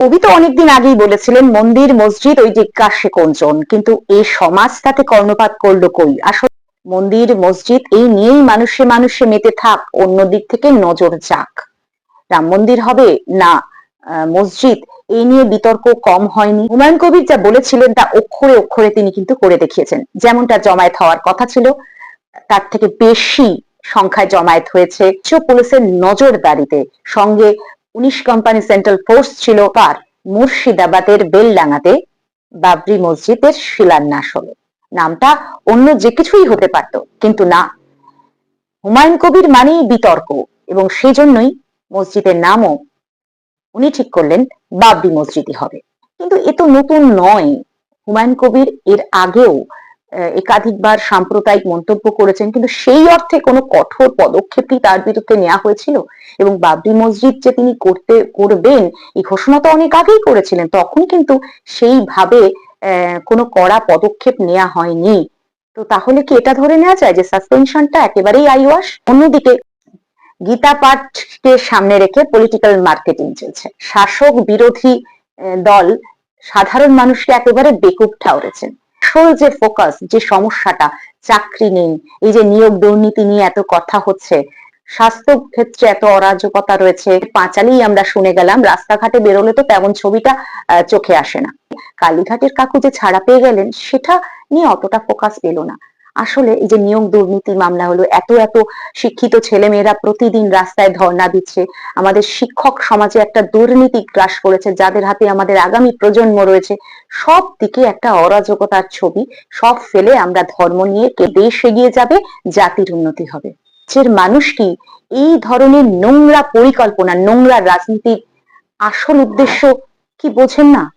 কবি তো অনেকদিন আগেই বলেছিলেন, মন্দির, মসজিদ, ওই জিজ্ঞাসে কোনজন কিন্তু এই সমাজ তাতে কর্ণপাত করল কই? আসলে মন্দির, মসজিদ, এই নিয়েই মানুষে মানুষে মেতে থাক, অন্য দিক থেকে নজর যাক। রাম মন্দির হবে? না। মসজিদ? এই নিয়ে বিতর্ক কম হয়নি। হুমায়ুন কবির যা বলেছিলেন তা অক্ষরে অক্ষরে তিনি কিন্তু করে দেখিয়েছেন। যেমনটা জমায়েত হওয়ার কথা ছিল, তার থেকে বেশি সংখ্যায় জমায়েত হয়েছে। পুলিশের নজরদারিতে সঙ্গে উনিশ কোম্পানি সেন্ট্রাল ফোর্স ছিল পার মুর্শিদাবাদের বেলডাঙ্গাতে বাবরি মসজিদের শিলান্যাস হলো। নামটা অন্য যে কিছুই হতে পারত, কিন্তু না। হুমায়ুন কবির মানেই বিতর্ক, এবং সেই জন্যই মসজিদের নামও উনি ঠিক করলেন বাবরি মসজিদই হবে। কিন্তু এ তো নতুন নয়। হুমায়ুন কবির এর আগেও একাধিকবার সাম্প্রদায়িক মন্তব্য করেছেন, কিন্তু সেই অর্থে কোনো কঠোর পদক্ষেপই তার বিরুদ্ধে নেওয়া হয়েছিল। এবং বাবরি মসজিদ যে তিনি করতে, করবেন, এই ঘোষণা তো অনেক আগেই করেছিলেন তখন কিন্তু সেইভাবে কোনো কড়া পদক্ষেপ নেওয়া হয়নি। তো তাহলে কি এটা ধরে নেওয়া যায় যে সাসপেনশনটা একেবারেই আইওয়াস অন্যদিকে গীতা পাঠকে সামনে রেখে পলিটিক্যাল মার্কেটিং চলছে। শাসক বিরোধী দল সাধারণ মানুষকে একেবারে বেকুব ঠাউরেছেন আসল যে ফোকাস যে সমস্যাটা, চাকরি নেই, এই যে নিয়োগ দুর্নীতি নিয়ে এত কথা হচ্ছে, স্বাস্থ্য ক্ষেত্রে এত অরাজকতা রয়েছে, পাঁচালি আমরা শুনে গেলাম, রাস্তাঘাটে বেরোলে তো তেমন ছবিটা চোখে আসে না। কালীঘাটের কাকু যে ছাড়া পেয়ে গেলেন, সেটা নিয়ে অতটা ফোকাস পেল না। আসলে এই যে নিয়োগ দুর্নীতি মামলা হলো, এত এত শিক্ষিত ছেলেমেয়েরা প্রতিদিন রাস্তায় ধর্ণা দিচ্ছে। আমাদের শিক্ষক সমাজে একটা দুর্নীতি গ্রাস করেছে, যাদের হাতে আমাদের আগামী প্রজন্ম রয়েছে। সব দিকে একটা অরাজকতার ছবি, সব ফেলে আমরা ধর্ম নিয়ে কে দেশ এগিয়ে যাবে, জাতির উন্নতি হবে। যে মানুষ কি এই ধরনের নোংরা পরিকল্পনা, নোংরা রাজনীতির আসল উদ্দেশ্য কি বোঝেন না?